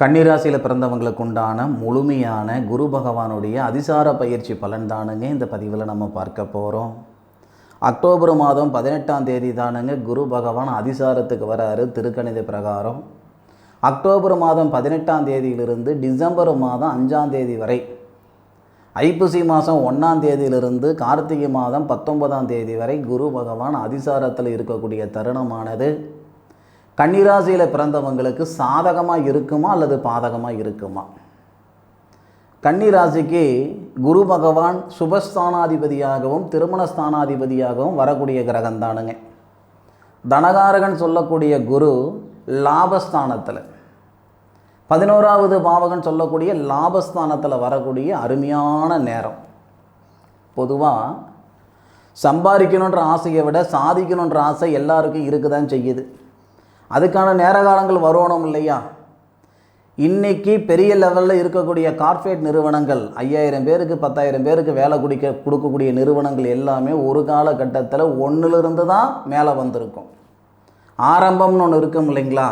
கன்னிராசியில் பிறந்தவங்களுக்கு உண்டான முழுமையான குரு பகவானுடைய அதிசார பயிற்சி பலன் தானுங்க இந்த பதிவில் நம்ம பார்க்க போகிறோம் அக்டோபர் மாதம் பதினெட்டாம் தேதி தானுங்க குரு பகவான் அதிசாரத்துக்கு வராரு திருக்கணித பிரகாரம். அக்டோபர் மாதம் பதினெட்டாம் தேதியிலிருந்து டிசம்பர் மாதம் அஞ்சாம் தேதி வரை ஐப்பசி மாதம் ஒன்றாம் தேதியிலிருந்து கார்த்திகை மாதம் பத்தொன்பதாம் தேதி வரை குரு பகவான் அதிசாரத்தில் இருக்கக்கூடிய தருணமானது. கன்னிராசியில் பிறந்தவங்களுக்கு சாதகமாக இருக்குமா அல்லது பாதகமாக இருக்குமா? கன்னிராசிக்கு குரு பகவான் சுபஸ்தானாதிபதியாகவும் திருமண ஸ்தானாதிபதியாகவும் வரக்கூடிய கிரகந்தானுங்க தனகாரகன் சொல்லக்கூடிய குரு லாபஸ்தானத்தில். பதினோராவது பாவகன் சொல்லக்கூடிய லாபஸ்தானத்தில் வரக்கூடிய அருமையான நேரம். பொதுவாக சம்பாதிக்கணுன்ற ஆசையை விட சாதிக்கணுன்ற ஆசை எல்லாருக்கும் இருக்குதான் செய்யுது. அதுக்கான நேர காலங்கள் வரணும் இல்லையா? இன்னைக்கு பெரிய லெவலில் இருக்கக்கூடிய கார்ப்பரேட் நிறுவனங்கள் ஐயாயிரம் பேருக்கு பத்தாயிரம் பேருக்கு வேலை குடிக்க கொடுக்கக்கூடிய நிறுவனங்கள் எல்லாமே ஒரு காலகட்டத்தில் ஒன்றிலிருந்து தான் மேலே வந்திருக்கும். ஆரம்பம்னு ஒன்று இருக்கும் இல்லைங்களா?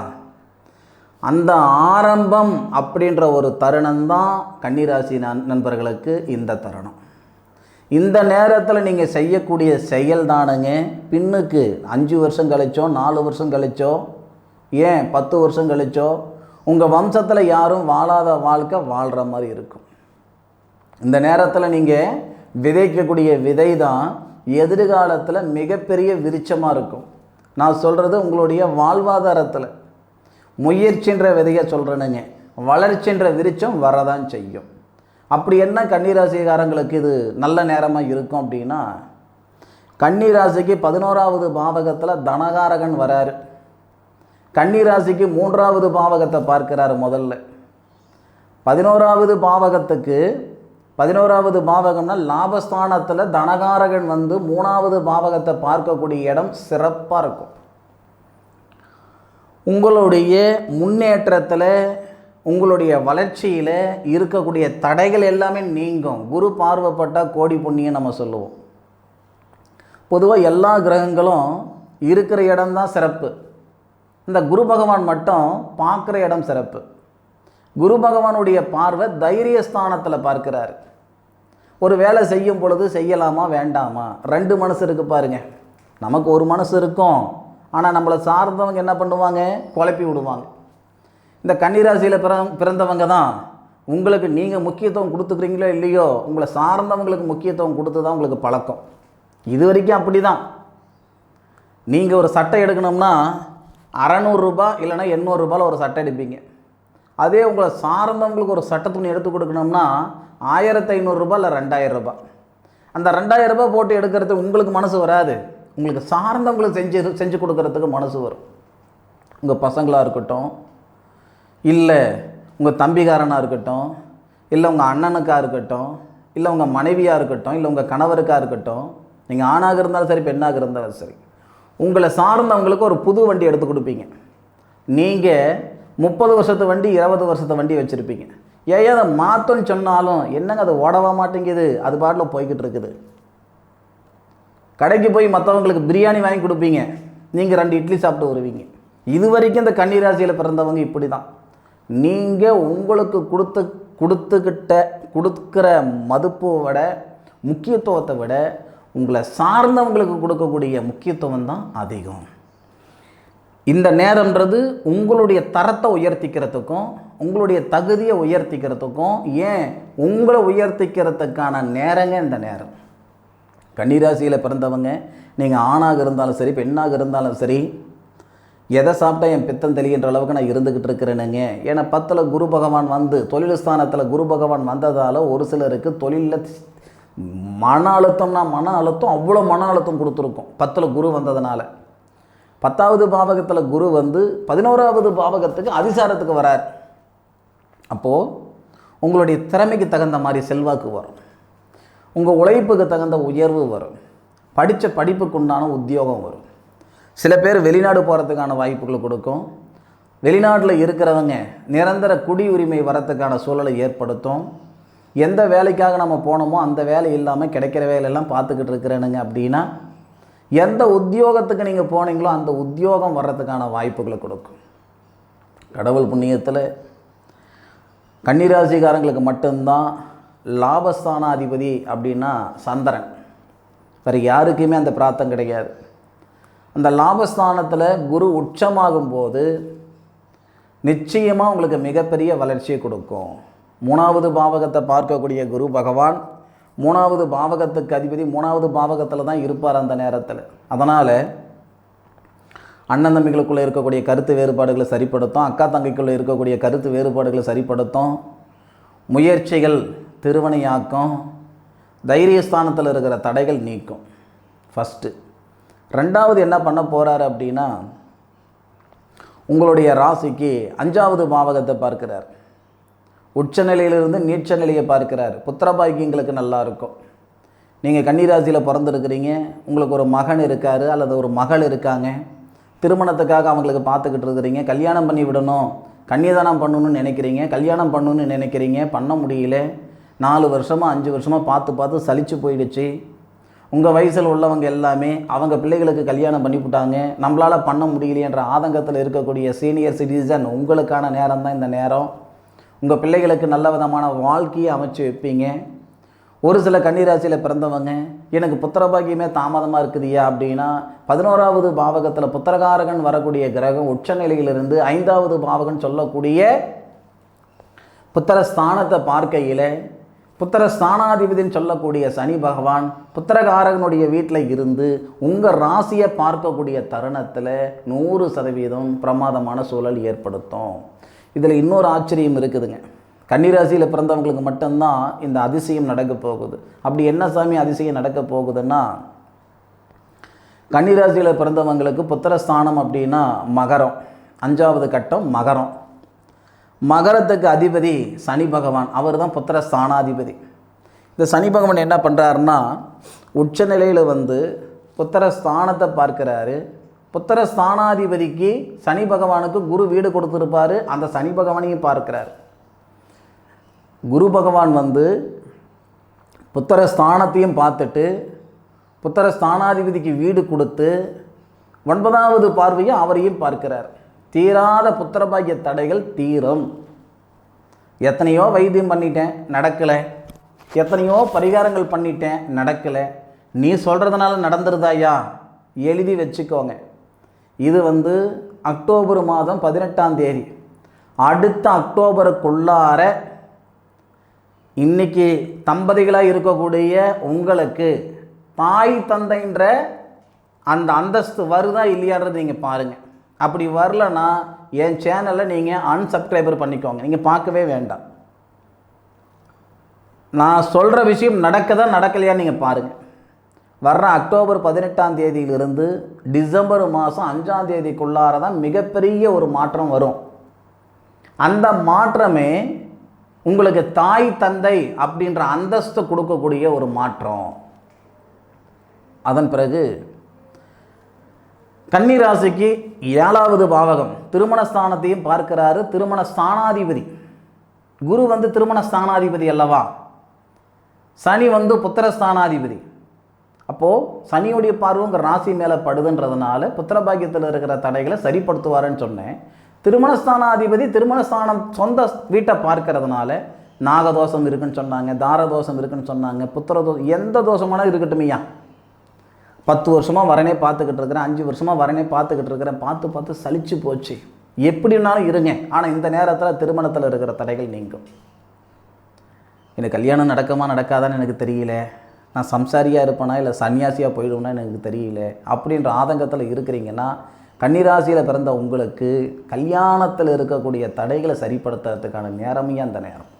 அந்த ஆரம்பம் அப்படின்ற ஒரு தருணம்தான் கன்னிராசி நண் நண்பர்களுக்கு இந்த தருணம். இந்த நேரத்தில் நீங்கள் செய்யக்கூடிய செயல் தானுங்க. பின்னுக்கு அஞ்சு வருஷம் கழிச்சோ நாலு வருஷம் கழிச்சோ ஏன் பத்து வருஷம் கழிச்சோ? உங்கள் வம்சத்தில் யாரும் வாழாத வாழ்க்கை வாழ்கிற மாதிரி இருக்கும். இந்த நேரத்தில் நீங்கள் விதைக்கக்கூடிய விதை தான் எதிர்காலத்தில் மிகப்பெரிய விருச்சமாக இருக்கும். நான் சொல்கிறது உங்களுடைய வாழ்வாதாரத்தில். முயற்சின்ற விதையை சொல்கிறேனுங்க வளர்ச்சின்ற விருச்சம் வரதான் செய்யும். அப்படி என்ன கன்னிராசிகாரங்களுக்கு இது நல்ல நேரமாக இருக்கும் அப்படின்னா கன்னிராசிக்கு பதினோராவது பாவகத்தில் தனகாரகன் வராரு. கன்னிராசிக்கு மூன்றாவது பாவகத்தை பார்க்கிறார் முதல்ல. பதினோராவது பாவகத்துக்கு பதினோராவது பாவகம்னா லாபஸ்தானத்தில் தனகாரகன் வந்து மூணாவது பாவகத்தை பார்க்கக்கூடிய இடம் சிறப்பாக இருக்கும். உங்களுடைய முன்னேற்றத்தில் உங்களுடைய வளர்ச்சியில் இருக்கக்கூடிய தடைகள் எல்லாமே நீங்கும். குரு பார்வைப்பட்டால் கோடி புண்ணியம் நம்ம சொல்லுவோம். பொதுவாக எல்லா கிரகங்களும் இருக்கிற இடம்தான் சிறப்பு. இந்த குரு பகவான் மட்டும் பார்க்குற இடம் சிறப்பு. குரு பகவானுடைய பார்வை தைரிய ஸ்தானத்தில் பார்க்கிறார். ஒரு வேலை செய்யும் பொழுது செய்யலாமா வேண்டாமா? ரெண்டு மனசு இருக்குது பாருங்க. நமக்கு ஒரு மனசு இருக்கும். ஆனால் நம்மளை சார்ந்தவங்க என்ன பண்ணுவாங்க? குழப்பி விடுவாங்க. இந்த கன்னிராசியில் பிற பிறந்தவங்க தான் உங்களுக்கு நீங்கள் முக்கியத்துவம் கொடுத்துக்கிறீங்களோ இல்லையோ உங்களை சார்ந்தவங்களுக்கு முக்கியத்துவம் கொடுத்து தான் உங்களுக்கு பழக்கம். இது வரைக்கும் அப்படி தான் நீங்கள் ஒரு சட்டை எடுக்கணும்னா அறநூறுரூபா இல்லைன்னா எண்ணூறுரூபாவில் ஒரு சட்டை எடுப்பீங்க அதே உங்களை சார்ந்தவங்களுக்கு ஒரு சட்டை துணி எடுத்து கொடுக்கணும்னா ஆயிரத்து ஐநூறுரூபா இல்லை ரெண்டாயிரரூபா அந்த ரெண்டாயிரம் ரூபாய் போட்டு எடுக்கிறது உங்களுக்கு மனசு வராது. உங்களுக்கு சார்ந்தவங்களுக்கு செஞ்சு செஞ்சு கொடுக்கறதுக்கு மனசு வரும். உங்கள் பசங்களாக இருக்கட்டும் இல்லை உங்கள் தம்பிக்காரனாக இருக்கட்டும் இல்லை உங்கள் அண்ணனுக்காக இருக்கட்டும் இல்லை உங்கள் மனைவியாக இருக்கட்டும் இல்லை உங்கள் கணவருக்காக இருக்கட்டும் நீங்கள் ஆணாக இருந்தாலும் சரி பெண்ணாக இருந்தாலும் சரி உங்களை சார்ந்தவங்களுக்கு ஒரு புது வண்டி எடுத்து கொடுப்பீங்க. நீங்கள் முப்பது வருஷத்து வண்டி இருபது வருஷத்து வண்டி வச்சுருப்பீங்க. ஏன் அதை மாற்றோன்னு சொன்னாலும் என்னங்க அது ஓடவா மாட்டேங்குது? அது பாட்டில் போய்கிட்டு இருக்குது. கடைக்கு போய் மற்றவங்களுக்கு பிரியாணி வாங்கி கொடுப்பீங்க. நீங்கள் ரெண்டு இட்லி சாப்பிட்டு வருவீங்க. இது வரைக்கும் இந்த கன்னிராசியில் பிறந்தவங்க இப்படி தான் நீங்கள் உங்களுக்கு கொடுத்து கொடுத்துக்கிட்ட கொடுக்குற மதிப்பை விட முக்கியத்துவத்தை விட உங்களை சார்ந்தவங்களுக்கு கொடுக்கக்கூடிய முக்கியத்துவம் தான் அதிகம். இந்த நேரம்ன்றது உங்களுடைய தரத்தை உயர்த்திக்கிறதுக்கும் உங்களுடைய தகுதியை உயர்த்திக்கிறதுக்கும் ஏன் உங்களை உயர்த்திக்கிறதுக்கான நேரங்க இந்த நேரம். கன்னிராசியில் பிறந்தவங்க நீங்கள் ஆணாக இருந்தாலும் சரி பெண்ணாக இருந்தாலும் சரி எதை சாப்பிட்டா என் பித்தம் தெளிகின்ற அளவுக்கு நான் இருந்துக்கிட்டு இருக்கிறேனுங்க. ஏன்னா பத்தில் குரு பகவான் வந்து தொழில் ஸ்தானத்தில் குரு பகவான் வந்ததால் ஒரு சிலருக்கு தொழிலில் மன அழுத்தம்னா மன அழுத்தம் அவ்வளோ மன அழுத்தம் கொடுத்துருக்கும். பத்தில் குரு வந்ததுனால. பத்தாவது பாவகத்தில் குரு வந்து பதினோராவது பாவகத்துக்கு அதிசாரத்துக்கு வரார். அப்போது உங்களுடைய திறமைக்கு தகுந்த மாதிரி செல்வாக்கு வரும். உங்கள் உழைப்புக்கு தகுந்த உயர்வு வரும். படித்த படிப்புக்கு உண்டான உத்தியோகம் வரும். சில பேர் வெளிநாடு போகிறதுக்கான வாய்ப்புகளை கொடுக்கும். வெளிநாட்டில் இருக்கிறவங்க நிரந்தர குடியுரிமை வரத்துக்கான சூழலை ஏற்படுத்தும். எந்த வேலைக்காக நம்ம போனோமோ அந்த வேலை இல்லாமல் கிடைக்கிற வேலையெல்லாம் பார்த்துக்கிட்டு இருக்கிறேனுங்க அப்படின்னா எந்த உத்தியோகத்துக்கு நீங்கள் போனீங்களோ அந்த உத்தியோகம் வர்றதுக்கான வாய்ப்புகளை கொடுக்கும். கடவுள் புண்ணியத்தில் கன்னிராசிக்காரங்களுக்கு மட்டும்தான் லாபஸ்தானாதிபதி அப்படின்னா சந்திரன். வேறு யாருக்குமே அந்த பிராத்தம் கிடையாது. அந்த லாபஸ்தானத்தில் குரு உச்சமாகும் போது நிச்சயமாக உங்களுக்கு மிகப்பெரிய வளர்ச்சியை கொடுக்கும். மூணாவது பாவகத்தை பார்க்கக்கூடிய குரு பகவான் மூணாவது பாவகத்துக்கு அதிபதி மூணாவது பாவகத்தில் தான் இருப்பார் அந்த நேரத்தில். அதனால் அண்ணன் தம்பிகளுக்குள்ளே இருக்கக்கூடிய கருத்து வேறுபாடுகளை சரிப்படுத்தும் அக்கா தங்கைக்குள்ளே இருக்கக்கூடிய கருத்து வேறுபாடுகளை சரிப்படுத்தும் முயற்சிகள் திருவனையாக்கும் தைரியஸ்தானத்தில் இருக்கிற தடைகள் நீக்கும். ஃபஸ்ட்டு ரெண்டாவது என்ன பண்ண போகிறாரு அப்படின்னா உங்களுடைய ராசிக்கு அஞ்சாவது பாவகத்தை பார்க்கிறார். உச்ச நிலையிலிருந்து நீச்ச நிலையை பார்க்கிறார். புத்திர பாக்கியங்களுக்கு நல்லா இருக்கும். நீங்கள் கன்னிராசியில் பிறந்திருக்கிறீங்க. உங்களுக்கு ஒரு மகன் இருக்கார் அல்லது ஒரு மகள் இருக்காங்க. திருமணத்துக்காக அவங்களுக்கு பார்த்துக்கிட்டு இருக்கிறீங்க. கல்யாணம் பண்ணி விடணும். கன்னிதானம் பண்ணணும்னு நினைக்கிறீங்க. கல்யாணம் பண்ணணும்னு நினைக்கிறீங்க. பண்ண முடியல. நாலு வருஷமாக அஞ்சு வருஷமாக பார்த்து பார்த்து சலிச்சு போயிடுச்சு. உங்கள் வயசில் உள்ளவங்க எல்லாமே அவங்க பிள்ளைகளுக்கு கல்யாணம் பண்ணிவிட்டாங்க நம்மளால் பண்ண முடியலையன்ற ஆதங்கத்தில் இருக்கக்கூடிய சீனியர் சிட்டிசன் உங்களுக்கான நேரம் தான் இந்த நேரம். உங்கள் பிள்ளைகளுக்கு நல்ல விதமான வாழ்க்கையை அமைச்சு வைப்பீங்க. ஒரு சில கன்னிராசியில் பிறந்தவங்க எனக்கு புத்திரபாகியமே தாமதமாக இருக்குதுயா அப்படின்னா பதினோராவது பாவகத்தில் புத்திரகாரகன் வரக்கூடிய கிரகம் உச்சநிலையிலிருந்து ஐந்தாவது பாவகன் சொல்லக்கூடிய புத்திரஸ்தானத்தை பார்க்கையில் புத்திரஸ்தானாதிபதினு சொல்லக்கூடிய சனி பகவான் புத்திரகாரகனுடைய வீட்டில் இருந்து உங்கள் ராசியை பார்க்கக்கூடிய தருணத்தில் நூறு சதவீதம் பிரமாதமான சூழல் ஏற்படுத்தும். இதில் இன்னொரு ஆச்சரியம் இருக்குதுங்க. கன்னிராசியில் பிறந்தவங்களுக்கு மட்டும்தான் இந்த அதிசயம் நடக்க போகுது. அப்படி என்ன சாமி அதிசயம் நடக்க போகுதுன்னா கன்னிராசியில் பிறந்தவங்களுக்கு புத்திரஸ்தானம் அப்படின்னா மகரம். அஞ்சாவது கட்டம் மகரம். மகரத்துக்கு அதிபதி சனி பகவான். அவர் தான் புத்திர ஸ்தானாதிபதி இந்த சனி பகவான் என்ன பண்ணுறாருன்னா உச்சநிலையில் வந்து புத்திர ஸ்தானத்தை பார்க்குறாரு. புத்திர ஸ்தானாதிபதிக்கு சனி பகவானுக்கு குரு வீடு கொடுத்துருப்பாரு. அந்த சனி பகவானையும் பார்க்கிறார். குரு பகவான் வந்து புத்திர ஸ்தானத்தையும் பார்த்துட்டு புத்திர ஸ்தானாதிபதிக்கு வீடு கொடுத்து ஒன்பதாவது பார்வையும் அவரையும் பார்க்கிறார். தீராத புத்திரபாகிய தடைகள் தீரும். எத்தனையோ வைத்தியம் பண்ணிட்டேன் நடக்கலை. எத்தனையோ பரிகாரங்கள் பண்ணிட்டேன் நடக்கலை. நீ சொல்கிறதுனால நடந்துருதாயா? எழுதி வச்சுக்கோங்க. இது வந்து அக்டோபர் மாதம் பதினெட்டாம் தேதி. அடுத்த அக்டோபருக்குள்ளார இன்னைக்கு தம்பதிகளாக இருக்கக்கூடிய உங்களுக்கு தாய் தந்தைன்ற அந்த அந்தஸ்து வருதா இல்லையான்றது நீங்கள் பாருங்கள் அப்படி வரலன்னா என் சேனலை நீங்கள் அன்சப்ஸ்கிரைபர் பண்ணிக்கோங்க. நீங்கள் பார்க்கவே வேண்டாம். நான் சொல்கிற விஷயம் நடக்கதா நடக்கலையான்னு நீங்கள் பாருங்கள் வர்ற அக்டோபர் பதினெட்டாம் தேதியிலிருந்து டிசம்பர் மாதம் அஞ்சாம் தேதிக்குள்ளார தான் மிகப்பெரிய ஒரு மாற்றம் வரும். அந்த மாற்றமே உங்களுக்கு தாய் தந்தை அப்படின்ற அந்தஸ்து கொடுக்கக்கூடிய ஒரு மாற்றம். அதன் பிறகு கன்னிராசிக்கு ஏழாவது பாவகம் திருமண ஸ்தானத்தையும் பார்க்கிறாரு. திருமண ஸ்தானாதிபதி. குரு வந்து திருமண ஸ்தானாதிபதி அல்லவா? சனி வந்து புத்திர ஸ்தானாதிபதி. அப்போது சனியுடைய பார்வைங்கிற ராசி மேலே படுதுன்றதுனால புத்திரபாகியத்தில் இருக்கிற தடைகளை சரிப்படுத்துவாருன்னு சொன்னேன். திருமணஸ்தானாதிபதி திருமணஸ்தானம் சொந்த வீட்டை பார்க்கறதுனால நாகதோஷம் இருக்குன்னு சொன்னாங்க தாரதோஷம் இருக்குன்னு சொன்னாங்க புத்திர தோஷம் எந்த தோஷமானாலும் இருக்கட்டுமையா பத்து வருஷமாக வரனே பார்த்துக்கிட்டு இருக்கிறேன் அஞ்சு வருஷமாக வரனே பார்த்துக்கிட்டு இருக்கிறேன் பார்த்து பார்த்து சலிச்சு போச்சு. எப்படினாலும் இருங்க ஆனால் இந்த நேரத்தில் திருமணத்தில் இருக்கிற தடைகள் நீங்கும். எனக்கு கல்யாணம் நடக்குமா நடக்காதான்னு எனக்கு தெரியல. நான் சம்சாரியாக இருப்பேனா இல்லை சன்னியாசியாக போயிடுவேனா எனக்கு தெரியல. அப்படின்ற ஆதங்கத்தில் இருக்கிறீங்கன்னா கன்னிராசியில் பிறந்த உங்களுக்கு கல்யாணத்தில் இருக்கக்கூடிய தடைகளை சரிப்படுத்துறதுக்கான நேரமே அந்த நேரம்.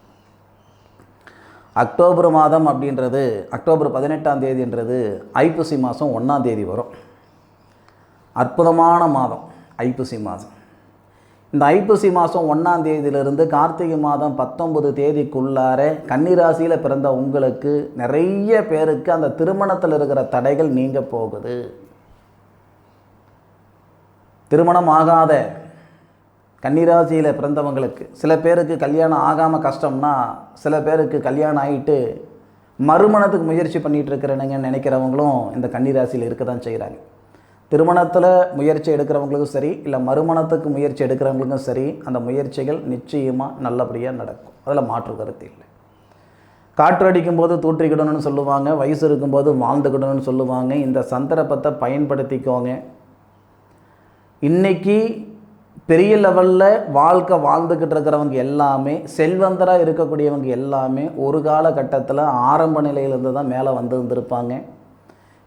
அக்டோபர் மாதம் அப்படின்றது அக்டோபர் பதினெட்டாம் தேதின்றது ஐப்பசி மாதம் ஒன்றாம் தேதி வரும். அற்புதமான மாதம் ஐப்பசி மாதம். இந்த ஐப்பசி மாதம் ஒன்றாம் தேதியிலிருந்து கார்த்திகை மாதம் பத்தொன்பது தேதிக்குள்ளார கன்னிராசியில் பிறந்த உங்களுக்கு நிறைய பேருக்கு அந்த திருமணத்தில் இருக்கிற தடைகள் நீங்க போகுது. திருமணம் ஆகாத கன்னிராசியில் பிறந்தவங்களுக்கு சில பேருக்கு கல்யாணம் ஆகாமல் கஷ்டம்னா சில பேருக்கு கல்யாணம் ஆகிட்டு மறுமணத்துக்கு முயற்சி பண்ணிகிட்டு இருக்கிறேனுங்க நினைக்கிறவங்களும் இந்த கன்னிராசியில் இருக்க தான் செய்கிறாங்க திருமணத்தில் முயற்சி எடுக்கிறவங்களுக்கும் சரி இல்லை மறுமணத்துக்கு முயற்சி எடுக்கிறவங்களுக்கும் சரி அந்த முயற்சிகள் நிச்சயமாக நல்லபடியாக நடக்கும். அதில் மாற்று கருத்து இல்லை. காற்று அடிக்கும்போது தூற்றிக்கிடணும்னு சொல்லுவாங்க வயசு இருக்கும்போது வாழ்ந்துக்கிடணும்னு சொல்லுவாங்க இந்த சந்தர்ப்பத்தை பயன்படுத்திக்கோங்க. இன்னைக்கு பெரிய லெவலில் வாழ்க்கை வாழ்ந்துக்கிட்டு இருக்கிறவங்க எல்லாமே செல்வந்தராக இருக்கக்கூடியவங்க எல்லாமே ஒரு காலகட்டத்தில் ஆரம்ப நிலையிலேருந்து தான் மேலே வந்து இருந்திருப்பாங்க.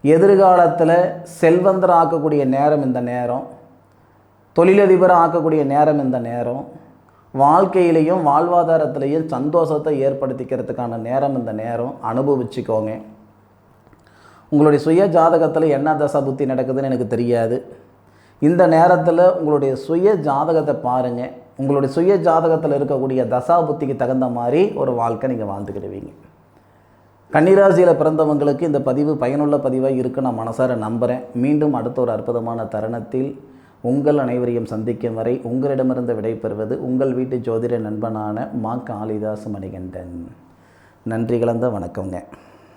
எதிர்காலத்தில் செல்வந்தர் ஆக்கக்கூடிய நேரம் இந்த நேரம் தொழிலதிபர் ஆக்கக்கூடிய நேரம் இந்த நேரம் வாழ்க்கையிலையும் வாழ்வாதாரத்திலையும் சந்தோஷத்தை ஏற்படுத்திக்கிறதுக்கான நேரம் இந்த நேரம். அனுபவிச்சுக்கோங்க. உங்களுடைய சுய ஜாதகத்தில் என்ன தசா புத்தி நடக்குதுன்னு எனக்கு தெரியாது. இந்த நேரத்தில் உங்களுடைய சுய ஜாதகத்தை பாருங்கள் உங்களுடைய சுய ஜாதகத்தில் இருக்கக்கூடிய தசா புத்திக்கு தகுந்த மாதிரி ஒரு வாழ்க்கை நீங்கள் வாழ்ந்துக்கிடுவீங்க. கன்னிராசியில் பிறந்தவங்களுக்கு இந்த பதிவு பயனுள்ள பதிவாக இருக்கு. நான் மனசார நம்புகிறேன் மீண்டும் அடுத்த ஒரு அற்புதமான தருணத்தில் உங்கள் அனைவரையும் சந்திக்கும் வரை உங்களிடமிருந்து விடைபெறுவது உங்கள் வீட்டு ஜோதிட நண்பனான மா. காளிதாஸ் மணிகண்டன் நன்றி கலந்த வணக்கங்க.